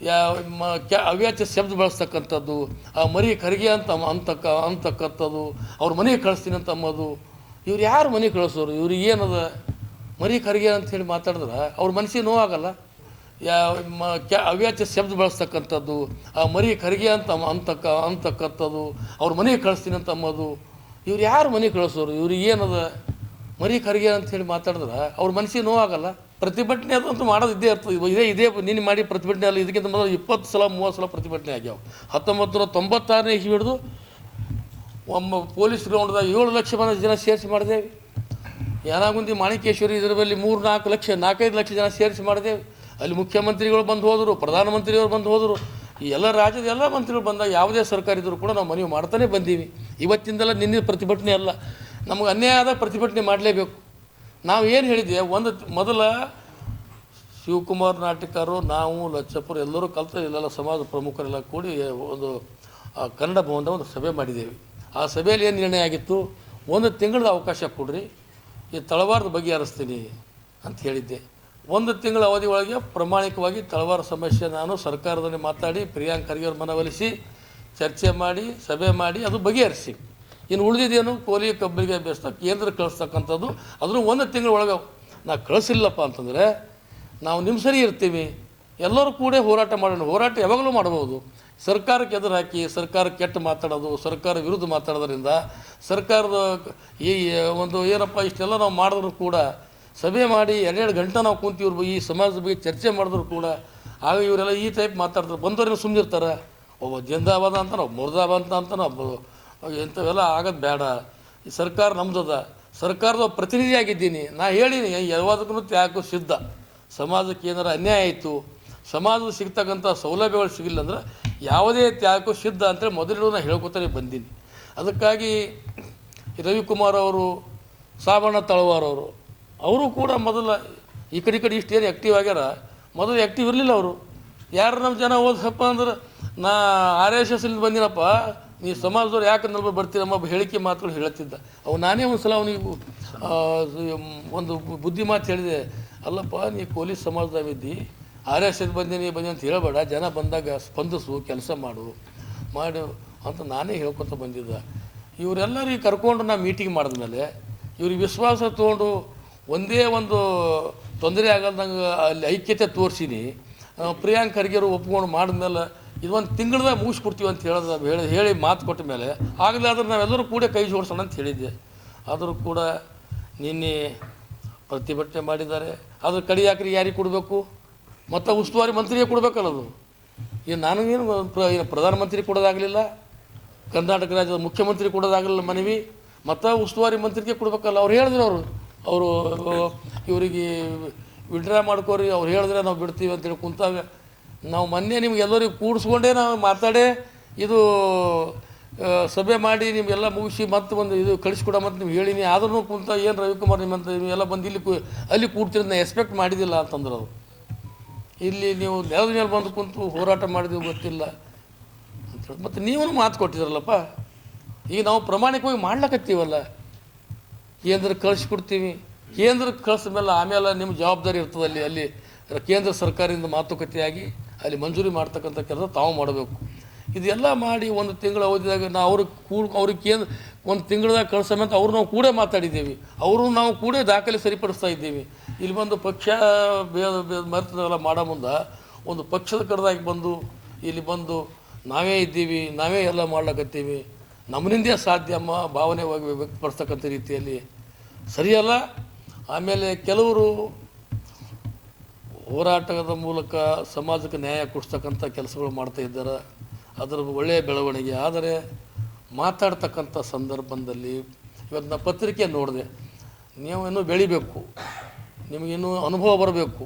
ಕ್ಯಾ ಶಬ್ದ ಬಳಸ್ತಕ್ಕಂಥದ್ದು, ಆ ಮರಿ ಕರಿಗೆ ಅಂತ ಅಂತಕ್ಕ, ಅಂತಕ್ಕಂಥದ್ದು, ಅವ್ರ ಮನೆಗೆ ಕಳಿಸ್ತೀನಿ ಅಂತ ಅಂಬೋದು ಇವ್ರು ಯಾರು ಮನೆಗೆ ಕಳಿಸೋರು? ಇವ್ರಿಗೆ ಏನದ? ಮರಿ ಕರಿಗೆ ಅಂತ ಹೇಳಿ ಮಾತಾಡಿದ್ರೆ, ಅವ್ರ ಮನಸ್ಸಿಗೆ ನೋವಾಗಲ್ಲ? ಯಾ, ಮ, ಕ್ಯಾ ಅವ್ಯಾಚ್ಯ ಶಬ್ದ ಬಳಸ್ತಕ್ಕಂಥದ್ದು, ಆ ಮರಿ ಕರಿಗೆ ಅಂತ ಅಂತಕ್ಕ, ಅಂತಕ್ಕಂಥದ್ದು, ಅವ್ರ ಮನೆಗೆ ಕಳಿಸ್ತೀನಿ ಅಂತ ಅಂಬೋದು ಇವ್ರು ಯಾರು ಮನೆಗೆ ಕಳಿಸೋರು? ಇವ್ರಿಗೆ ಏನದ? ಮರಿ ಕರಿಗೆ ಅಂತ ಹೇಳಿ ಮಾತಾಡಿದ್ರೆ, ಅವ್ರ ಮನಸ್ಸಿಗೆ ನೋವಾಗಲ್ಲ? ಪ್ರತಿಭಟನೆ ಅದಂತೂ ಮಾಡೋದು ಇದೇ ಇರ್ತದೆ ಇದೇ ಇದೇ ನೀನು ಮಾಡಿ ಪ್ರತಿಭಟನೆ ಅಲ್ಲ ಇದಕ್ಕಿಂತ ಮೊದಲು ಇಪ್ಪತ್ತು ಸಲ, ಮೂವತ್ತು ಸಲ ಪ್ರತಿಭಟನೆ ಆಗ್ಯಾವ. ಹತ್ತೊಂಬತ್ತು ನೂರ ತೊಂಬತ್ತಾರನೇ ಹಿಡಿದು ಒಮ್ಮ ಪೊಲೀಸ್ ಗ್ರೌಂಡ್ದಾಗ ಏಳು ಲಕ್ಷ ಮಂದಿ ಜನ ಸೇರಿಸಿ ಮಾಡಿದೇವೆ ಯಾನಾಗುಂದಿ ಮಾಣಿಕೇಶ್ವರಿ ಇದರಲ್ಲಿ ಮೂರು ನಾಲ್ಕು ಲಕ್ಷ, ನಾಲ್ಕೈದು ಲಕ್ಷ ಜನ ಸೇರಿಸಿ ಮಾಡಿದೇವೆ ಅಲ್ಲಿ ಮುಖ್ಯಮಂತ್ರಿಗಳು ಬಂದು ಹೋದರು, ಪ್ರಧಾನಮಂತ್ರಿಯವರು ಬಂದು ಹೋದರು. ಈ ಎಲ್ಲ ರಾಜ್ಯದ ಎಲ್ಲ ಮಂತ್ರಿಗಳು ಬಂದಾಗ ಯಾವುದೇ ಸರ್ಕಾರ ಇದ್ದರೂ ಕೂಡ ನಾವು ಮನವಿ ಮಾಡ್ತಾನೆ ಬಂದೀವಿ. ಇವತ್ತಿಂದಲ್ಲ ನಿನ್ನೆ ಪ್ರತಿಭಟನೆ ಅಲ್ಲ. ನಮಗೆ ಅನ್ಯಾಯ ಆದ ಪ್ರತಿಭಟನೆ ಮಾಡಲೇಬೇಕು. ನಾವು ಏನು ಹೇಳಿದ್ದೆ, ಒಂದು ಮೊದಲ ಶಿವಕುಮಾರ್ ನಾಟಕರು, ನಾವು ಲಚ್ಚಪ್ಪರು ಎಲ್ಲರೂ ಕಲಿತು ಇಲ್ಲೆಲ್ಲ ಸಮಾಜ ಪ್ರಮುಖರೆಲ್ಲ ಕೂಡಿ ಒಂದು ಕನ್ನಡ ಭವನದ ಒಂದು ಸಭೆ ಮಾಡಿದ್ದೇವೆ. ಆ ಸಭೆಯಲ್ಲಿ ಏನು ನಿರ್ಣಯ ಆಗಿತ್ತು? ಒಂದು ತಿಂಗಳ ಅವಕಾಶ ಕೊಡ್ರಿ, ಈ ತಳವಾರದ ಬಗ್ಗೆ ಬಗೆಹರಿಸ್ತೀನಿ ಅಂತ ಹೇಳಿದ್ದೆ. ಒಂದು ತಿಂಗಳ ಅವಧಿ ಒಳಗೆ ಪ್ರಾಮಾಣಿಕವಾಗಿ ತಳವಾರ ಸಮಸ್ಯೆ ನಾನು ಸರ್ಕಾರದಲ್ಲಿ ಮಾತಾಡಿ, ಪ್ರಿಯಾಂಕ್ ಖರ್ಗೆ ಮನವಲಿಸಿ ಚರ್ಚೆ ಮಾಡಿ, ಸಭೆ ಮಾಡಿ, ಅದು ಬಗೆಹರಿಸಿ. ಇನ್ನು ಉಳಿದಿದ್ದೇನು ಕೋಲಿ ಕಬ್ಬಿಗೆ ಬೇಸ್ತ ಕೇಂದ್ರ ಕಳಿಸ್ತಕ್ಕಂಥದ್ದು ಅದನ್ನು ಒಂದು ತಿಂಗಳ ಒಳಗೆ ನಾ ಕಳಿಸಿಲ್ಲಪ್ಪ ಅಂತಂದರೆ ನಾವು ನಿಮ್ಮ ಸರಿ ಇರ್ತೀವಿ. ಎಲ್ಲರೂ ಕೂಡ ಹೋರಾಟ ಮಾಡೋಣ. ಹೋರಾಟ ಯಾವಾಗಲೂ ಮಾಡ್ಬೋದು ಸರ್ಕಾರಕ್ಕೆ ಎದುರು ಹಾಕಿ, ಸರ್ಕಾರ ಕೆಟ್ಟ ಮಾತಾಡೋದು, ಸರ್ಕಾರ ವಿರುದ್ಧ ಮಾತಾಡೋದ್ರಿಂದ ಸರ್ಕಾರದ ಈ ಒಂದು ಏನಪ್ಪ, ಇಷ್ಟೆಲ್ಲ ನಾವು ಮಾಡಿದ್ರು ಕೂಡ, ಸಭೆ ಮಾಡಿ ಎರಡೆರಡು ಗಂಟೆ ನಾವು ಕುಂತು ಇವ್ರ ಈ ಸಮಾಜದ ಬಗ್ಗೆ ಚರ್ಚೆ ಮಾಡಿದ್ರು ಕೂಡ, ಆಗ ಇವರೆಲ್ಲ ಈ ಟೈಪ್ ಮಾತಾಡ್ತಾರೆ. ಬಂದವ್ರಿಗೆ ಸುಮ್ಮನಿರ್ತಾರೆ ಒಬ್ಬ ಜಿಂದಾಬಾದ ಅಂತ, ನಾವು ಮುರ್ದಾಬಾದ ಅಂತ, ನಾವು ಇಂಥವೆಲ್ಲ ಆಗೋದು ಬೇಡ. ಈ ಸರ್ಕಾರ ನಮ್ದದ. ಸರ್ಕಾರದ ಪ್ರತಿನಿಧಿಯಾಗಿದ್ದೀನಿ. ನಾ ಹೇಳೀನಿ, ಯಾವುದಕ್ಕೂ ತ್ಯಾಗಕ್ಕೂ ಸಿದ್ಧ. ಸಮಾಜಕ್ಕೆ ಏನಾರ ಅನ್ಯಾಯ ಆಯಿತು ಸಮಾಜದ ಸಿಗ್ತಕ್ಕಂಥ ಸೌಲಭ್ಯಗಳು ಸಿಗಿಲ್ಲ ಅಂದ್ರೆ ಯಾವುದೇ ತ್ಯಾಗಕ್ಕೂ ಸಿದ್ಧ ಅಂತೇಳಿ ಮೊದಲು ನಾನು ಹೇಳ್ಕೊತಾನೆ ಬಂದೀನಿ. ಅದಕ್ಕಾಗಿ ರವಿಕುಮಾರ್ ಅವರು ಸಾಬಣ್ಣ ತಳವಾರ್ ಅವರು ಅವರು ಕೂಡ ಮೊದಲು ಈ ಕಡೆ ಈ ಕಡೆ ಇಷ್ಟು ಏನು ಆ್ಯಕ್ಟಿವ್ ಆಗ್ಯಾರ, ಮೊದಲು ಆ್ಯಕ್ಟಿವ್ ಇರಲಿಲ್ಲ ಅವರು. ಯಾರು ನಮ್ಮ ಜನ ಓದಪ್ಪ ಅಂದ್ರೆ, ನಾ ಆರ್ ಎಸ್ ಎಸ್ ಇಂದ ಬಂದಿನಪ್ಪ, ನೀ ಸಮಾಜದವ್ರು ಯಾಕೆ ನಲ್ಬ ಬರ್ತೀರಮ್ಮ ಹೇಳಿಕೆ ಮಾತುಗಳು ಹೇಳುತ್ತಿದ್ದ ಅವು ನಾನೇ ಒಂದು ಸಲ ಅವನಿಗೆ ಒಂದು ಬುದ್ಧಿ ಮಾತು ಹೇಳಿದೆ. ಅಲ್ಲಪ್ಪ, ನೀ ಪೊಲೀಸ್ ಸಮಾಜದಾಗಿದ್ದಿ, ಆರ್ ಎಸ್ ಎಸ್ ಬಂದೀನಿ ಬಂದಿ ಅಂತ ಹೇಳಬೇಡ. ಜನ ಬಂದಾಗ ಸ್ಪಂದಿಸು, ಕೆಲಸ ಮಾಡು ಮಾಡು ಅಂತ ನಾನೇ ಹೇಳ್ಕೊತ ಬಂದಿದ್ದ. ಇವರೆಲ್ಲರಿಗೆ ಕರ್ಕೊಂಡು ನಾ ಮೀಟಿಂಗ್ ಮಾಡಿದ್ಮೇಲೆ ಇವ್ರಿಗೆ ವಿಶ್ವಾಸ ತೊಗೊಂಡು ಒಂದೇ ಒಂದು ತೊಂದರೆ ಆಗಲ್ದಂಗೆ ಅಲ್ಲಿ ಐಕ್ಯತೆ ತೋರಿಸಿನಿ. ಪ್ರಿಯಾಂಕ್ ಖರ್ಗೆರು ಒಪ್ಕೊಂಡು ಮಾಡಿದ್ಮೇಲೆ ಇದೊಂದು ತಿಂಗಳದಾಗ ಮುಗಿಸ್ಕೊಡ್ತೀವಿ ಅಂತ ಹೇಳಿದ, ಹೇಳಿ ಹೇಳಿ ಮಾತು ಕೊಟ್ಟ ಮೇಲೆ ಆಗಲೇ ನಾವೆಲ್ಲರೂ ಕೂಡ ಕೈ ಜೋಡಿಸೋಣ ಅಂತ ಹೇಳಿದ್ದೆ. ಆದರೂ ಕೂಡ ನಿನ್ನೆ ಪ್ರತಿಭಟನೆ ಮಾಡಿದ್ದಾರೆ. ಅದ್ರ ಕಡಿ ಯಾಕ್ರಿ ಯಾರಿಗೆ ಕೊಡಬೇಕು? ಮತ್ತು ಉಸ್ತುವಾರಿ ಮಂತ್ರಿಗೆ ಕೊಡಬೇಕಲ್ಲ ಅದು. ಈಗ ನನಗೇನು ಪ್ರ ಏನು ಪ್ರಧಾನಮಂತ್ರಿ ಕೊಡೋದಾಗಲಿಲ್ಲ, ಕರ್ನಾಟಕ ರಾಜ್ಯದ ಮುಖ್ಯಮಂತ್ರಿ ಕೊಡೋದಾಗಲಿಲ್ಲ ಮನವಿ, ಮತ್ತು ಉಸ್ತುವಾರಿ ಮಂತ್ರಿಗೆ ಕೊಡಬೇಕಲ್ಲ. ಅವ್ರು ಹೇಳಿದ್ರು ಅವರು. ಅವರು, ಇವರಿಗೆ ವಿಡ್ರಾ ಮಾಡ್ಕೋರಿ, ಅವ್ರು ಹೇಳಿದ್ರೆ ನಾವು ಬಿಡ್ತೀವಿ ಅಂತೇಳಿ ಕುಂತಾಗ. ನಾವು ಮೊನ್ನೆ ನಿಮ್ಗೆ ಎಲ್ಲರಿಗೂ ಕೂಡಿಸ್ಕೊಂಡೇ ನಾವು ಮಾತಾಡೇ ಇದು ಸಭೆ ಮಾಡಿ ನಿಮಗೆಲ್ಲ ಮುಗಿಸಿ ಮತ್ತೆ ಒಂದು ಇದು ಕಳಿಸ್ಕೊಡ ಮತ್ತು ನೀವು ಹೇಳಿನಿ. ಆದ್ರೂ ಕುಂತ ಏನು ರವಿಕುಮಾರ್ ನಿಮ್ಮಂತ ನೀವೆಲ್ಲ ಬಂದು ಇಲ್ಲಿ ಕೂ ಅಲ್ಲಿ ಕೂಡ್ತೀರಿ ನಾನು ಎಕ್ಸ್ಪೆಕ್ಟ್ ಮಾಡಿದ್ದಿಲ್ಲ ಅಂತಂದ್ರೆ ಅದು ಇಲ್ಲಿ ನೀವು ನೆಲದ ಮೇಲೆ ಬಂದು ಕುಂತು ಹೋರಾಟ ಮಾಡಿದ್ವಿ ಗೊತ್ತಿಲ್ಲ ಅಂತೇಳಿ ಮತ್ತು ನೀವೂ ಮಾತು ಕೊಟ್ಟಿದ್ರಲ್ಲಪ್ಪ. ಈಗ ನಾವು ಪ್ರಾಮಾಣಿಕವಾಗಿ ಮಾಡ್ಲಕತ್ತೀವಲ್ಲ. ಕೇಂದ್ರ ಕಳಿಸ್ಕೊಡ್ತೀವಿ. ಕೇಂದ್ರ ಮೇಲೆ ಆಮೇಲೆ ನಿಮ್ಮ ಜವಾಬ್ದಾರಿ ಇರ್ತದೆ ಅಲ್ಲಿ ಅಲ್ಲಿ ಕೇಂದ್ರ ಸರ್ಕಾರದಿಂದ ಮಾತುಕತೆಯಾಗಿ ಅಲ್ಲಿ ಮಂಜೂರಿ ಮಾಡ್ತಕ್ಕಂಥ ಕೆಲಸ ತಾವು ಮಾಡಬೇಕು. ಇದೆಲ್ಲ ಮಾಡಿ ಒಂದು ತಿಂಗಳ ಅವಧಿದಾಗ ನಾವು ಅವ್ರಿಗೆ ಕೂ ಅವ್ರಿಗೆ ಕೇಂದ್ರ ಒಂದು ತಿಂಗಳದಾಗ ಕಳ್ಸೋಮಂತ ಅವ್ರು ನಾವು ಕೂಡ ಮಾತಾಡಿದ್ದೀವಿ. ಅವರು ನಾವು ಕೂಡ ದಾಖಲೆ ಸರಿಪಡಿಸ್ತಾ ಇದ್ದೀವಿ. ಇಲ್ಲಿ ಬಂದು ಪಕ್ಷ ಭೇದ ಮರೆತದೆಲ್ಲ ಮಾಡೋ ಮುಂದೆ ಒಂದು ಪಕ್ಷದ ಕಡೆದಾಗಿ ಬಂದು ಇಲ್ಲಿ ಬಂದು ನಾವೇ ಇದ್ದೀವಿ, ನಾವೇ ಎಲ್ಲ ಮಾಡ್ಲಕತ್ತೀವಿ. ನಮ್ಮನಿಂದೇ ಸಾಧ್ಯ ಅಮ್ಮ ಭಾವನೆ ವ್ಯ- ವ್ಯಕ್ತಪಡಿಸ್ತಕ್ಕಂಥ ರೀತಿಯಲ್ಲಿ. ಸರಿಯಲ್ಲ? ಆಮೇಲೆ ಕೆಲವರು ಹೋರಾಟದ ಮೂಲಕ ಸಮಾಜಕ್ಕೆ ನ್ಯಾಯ ಕೊಡಿಸ್ತಕ್ಕಂಥ ಕೆಲಸಗಳು ಮಾಡ್ತಾ ಇದ್ದಾರೆ. ಅದರ ಒಳ್ಳೆಯ ಬೆಳವಣಿಗೆ. ಆದರೆ ಮಾತಾಡ್ತಕ್ಕಂಥ ಸಂದರ್ಭದಲ್ಲಿ ಇವತ್ತು ನಾನು ಪತ್ರಿಕೆ ನೋಡಿದೆ ನೀವು ಇನ್ನೂ ಬೆಳಿಬೇಕು. ನಿಮಗಿನ್ನೂ ಅನುಭವ ಬರಬೇಕು.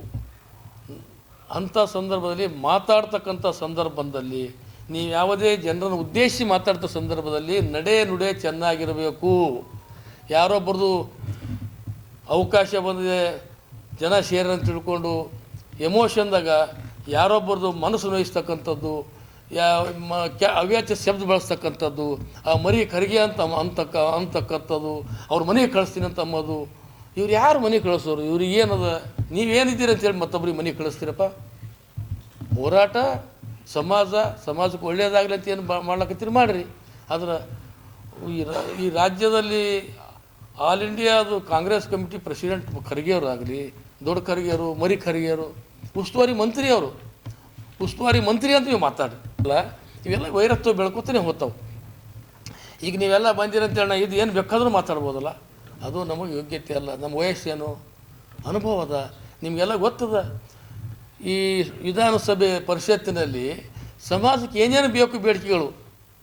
ಅಂಥ ಸಂದರ್ಭದಲ್ಲಿ ಮಾತಾಡ್ತಕ್ಕಂಥ ಸಂದರ್ಭದಲ್ಲಿ ನೀವು ಯಾವುದೇ ಜನರನ್ನು ಉದ್ದೇಶಿಸಿ ಮಾತಾಡ್ತ ಸಂದರ್ಭದಲ್ಲಿ ನಡೆ ನುಡೆ ಚೆನ್ನಾಗಿರಬೇಕು. ಯಾರೊಬ್ಬರದು ಅವಕಾಶ ಬಂದಿದೆ, ಜನ ಅಂತ ತಿಳ್ಕೊಂಡು, ಎಮೋಷನ್ದಾಗ ಯಾರೊಬ್ಬರದು ಮನಸ್ಸು ನೋಯಿಸ್ತಕ್ಕಂಥದ್ದು ಕ್ಯಾ ಶಬ್ದ ಬಳಸ್ತಕ್ಕಂಥದ್ದು, ಆ ಮರಿ ಕರಿಗೆ ಅಂತ, ಅಂತಕ್ಕ, ಅಂತಕ್ಕಂಥದ್ದು, ಅವ್ರ ಮನೆಗೆ ಕಳಿಸ್ತೀನಿ ಅಂತ ಅಮ್ಮದು ಇವ್ರು ಯಾರು ಮನೆ ಕಳಿಸೋರು? ಇವ್ರಿಗೆ ಏನದ? ನೀವೇನಿದ್ದೀರಿ ಅಂತೇಳಿ ಮತ್ತೊಬ್ರಿಗೆ ಮನೆಗೆ ಕಳಿಸ್ತೀರಪ್ಪ? ಹೋರಾಟ, ಸಮಾಜ, ಸಮಾಜಕ್ಕೆ ಒಳ್ಳೆಯದಾಗಲಿ ಅಂತ ಏನು ಮಾಡ್ಲಕತ್ತೀರಿ? ಮಾಡಿರಿ. ಆದ್ರೆ, ಈ ಈ ರಾಜ್ಯದಲ್ಲಿ ಆಲ್ ಇಂಡಿಯಾದು ಕಾಂಗ್ರೆಸ್ ಕಮಿಟಿ ಪ್ರೆಸಿಡೆಂಟ್ ಖರ್ಗೆಯವರಾಗಲಿ ದೊಡ್ಡ ಖರ್ಗೆಯವರು, ಮರಿ ಖರ್ಗೆಯವರು, ಉಸ್ತುವಾರಿ ಮಂತ್ರಿಯವರು ಉಸ್ತುವಾರಿ ಮಂತ್ರಿ ಅಂತ ನೀವು ಮಾತಾಡಿ ಅಲ್ಲ ಇವೆಲ್ಲ ವೈರತ್ವ ಬೆಳ್ಕೊತಾನೆ ಹೋಗ್ತಾವೆ. ಈಗ ನೀವೆಲ್ಲ ಬಂದಿರಂತೇಳಿ ಇದು ಏನು ಬೇಕಾದರೂ ಮಾತಾಡ್ಬೋದಲ್ಲ? ಅದು ನಮಗೆ ಯೋಗ್ಯತೆ ಅಲ್ಲ. ನಮ್ಮ ವಯಸ್ಸೇನು ಅನುಭವ ಅದ. ನಿಮಗೆಲ್ಲ ಗೊತ್ತದ? ಈ ವಿಧಾನಸಭೆ ಪರಿಷತ್ತಿನಲ್ಲಿ ಸಮಾಜಕ್ಕೆ ಏನೇನು ಬೇಕು ಬೇಡಿಕೆಗಳು?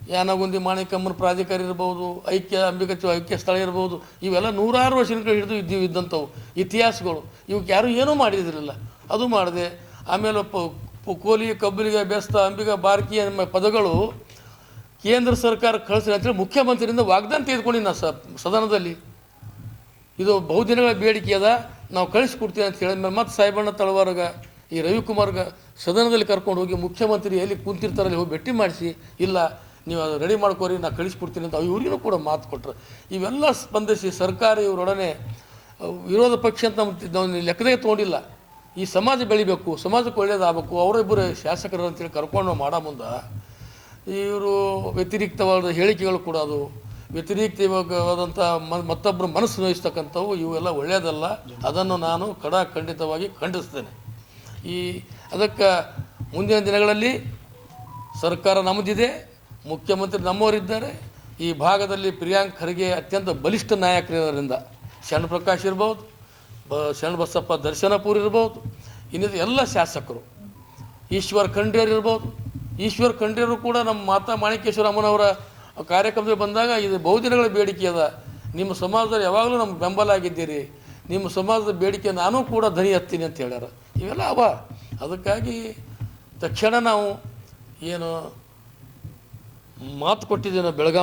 ಯಾನಗುಂದಿ, ಮಾಣಿಕಮ್ಮನ ಪ್ರಾಧಿಕಾರ ಇರ್ಬೋದು, ಐಕ್ಯ ಅಂಬಿಕಚ್ಚು ಐಕ್ಯ ಸ್ಥಳ ಇರ್ಬೋದು, ಇವೆಲ್ಲ ನೂರಾರು ವರ್ಷಗಳ ಹಿಡಿದು ಇದ್ದೀವಿ ಇದ್ದಂಥವು ಇತಿಹಾಸಗಳು. ಇವಕ್ಕೆ ಯಾರೂ ಏನೂ ಮಾಡಿದಿರಲಿಲ್ಲ. ಅದು ಮಾಡಿದೆ ಆಮೇಲೆ ಪ ಕೋಲಿ ಕಬ್ಬಲಿಗೆ ಬೆಸ್ತ, ಅಂಬಿಗ, ಬಾರ್ಕಿ ಎಂಬ ಪದಗಳು ಕೇಂದ್ರ ಸರ್ಕಾರ ಕಳಿಸಿದೆ ಅಂತೇಳಿ ಮುಖ್ಯಮಂತ್ರಿಯಿಂದ ವಾಗ್ದಾನ ತೆಗೆದುಕೊಂಡಿನಿ ನಾ ಸ ಸದನದಲ್ಲಿ. ಇದು ಬಹುದಿನಗಳ ಬೇಡಿಕೆ ಅದ. ನಾವು ಕಳಿಸ್ಕೊಡ್ತೀವಿ ಅಂತ ಹೇಳಿದ್ಮೇಲೆ ಮತ್ತೆ ಸಾಯಿಬಣ್ಣ ತಳವಾರಗ, ಈ ರವಿಕುಮಾರ್ಗ ಸದನದಲ್ಲಿ ಕರ್ಕೊಂಡು ಹೋಗಿ ಮುಖ್ಯಮಂತ್ರಿ ಎಲ್ಲಿ ಕುಂತಿರ್ತಾರಲ್ಲಿ ಹೋಗಿ ಭೇಟಿ ಮಾಡಿಸಿ, ಇಲ್ಲ ನೀವು ಅದು ರೆಡಿ ಮಾಡ್ಕೋರಿ, ನಾ ಕಳಿಸ್ಕೊಡ್ತೀನಿ ಅಂತ ಇವ್ರಿಗೂ ಕೂಡ ಮಾತು ಕೊಟ್ಟರು ಇವೆಲ್ಲ ಸ್ಪಂದಿಸಿ ಸರ್ಕಾರ ಇವರೊಡನೆ ವಿರೋಧ ಪಕ್ಷ ಅಂತ ನಮ್ಮ ಲೆಕ್ಕದೇ ತೊಗೊಂಡಿಲ್ಲ. ಈ ಸಮಾಜ ಬೆಳಿಬೇಕು, ಸಮಾಜಕ್ಕೆ ಒಳ್ಳೇದಾಗಬೇಕು, ಅವರಿಬ್ಬರು ಶಾಸಕರು ಅಂತೇಳಿ ಕರ್ಕೊಂಡು ಮಾಡೋ ಮುಂದೆ ಇವರು ವ್ಯತಿರಿಕ್ತವಾದ ಹೇಳಿಕೆಗಳು ಕೊಡೋದು ವ್ಯತಿರಿಕ್ತವಾದಂಥ ಮ- ಮತ್ತೊಬ್ಬರು ಮನಸ್ಸು ನೋಯಿಸ್ತಕ್ಕಂಥವು ಇವೆಲ್ಲ ಒಳ್ಳೆಯದಲ್ಲ ಅದನ್ನು ನಾನು ಕಡ ಖಂಡಿತವಾಗಿ ಖಂಡಿಸ್ತೇನೆ. ಈ, ಅದಕ್ಕೆ ಮುಂದಿನ ದಿನಗಳಲ್ಲಿ ಸರ್ಕಾರ ನಮ್ಮದಿದೆ, ಮುಖ್ಯಮಂತ್ರಿ ನಮ್ಮವರಿದ್ದಾರೆ. ಈ ಭಾಗದಲ್ಲಿ ಪ್ರಿಯಾಂಕ್ ಖರ್ಗೆ ಅತ್ಯಂತ ಬಲಿಷ್ಠ ನಾಯಕರಿರೋದ್ರಿಂದ ಶಣ್ ಪ್ರಕಾಶ್ ಇರ್ಬೋದು ಬ, ಶರಣ ಬಸಪ್ಪ ದರ್ಶನಪುರ್ ಇರ್ಬೋದು. ಇನ್ನಿದ ಎಲ್ಲ ಶಾಸಕರು. ಈಶ್ವರ್ ಖಂಡ್ರೇರ್ ಇರ್ಬೋದು. ಈಶ್ವರ್ ಖಂಡ್ರೇರು ಕೂಡ ನಮ್ಮ ಮಾತಾ ಮಾಣಿಕೇಶ್ವರ ಅಮ್ಮನವರ ಕಾರ್ಯಕ್ರಮದಲ್ಲಿ ಬಂದಾಗ ಇದು ಬಹುದಿನಗಳ ಬೇಡಿಕೆ ಅದ. ನಿಮ್ಮ ಸಮಾಜದಲ್ಲಿ ಯಾವಾಗಲೂ ನಮ್ಗೆ ಬೆಂಬಲ ಆಗಿದ್ದೀರಿ. ನಿಮ್ಮ ಸಮಾಜದ ಬೇಡಿಕೆ ನಾನು ಕೂಡ ಧ್ವನಿ ಹತ್ತೀನಿ ಅಂತ ಹೇಳ್ಯಾರ. ಇವೆಲ್ಲ ಅವ. ಅದಕ್ಕಾಗಿ ತಕ್ಷಣ ನಾವು ಏನು ಮಾತು ಕೊಟ್ಟಿದ್ದೀವಿ ಬೆಳಗಾವಿ ಬೆಳಗಾಂ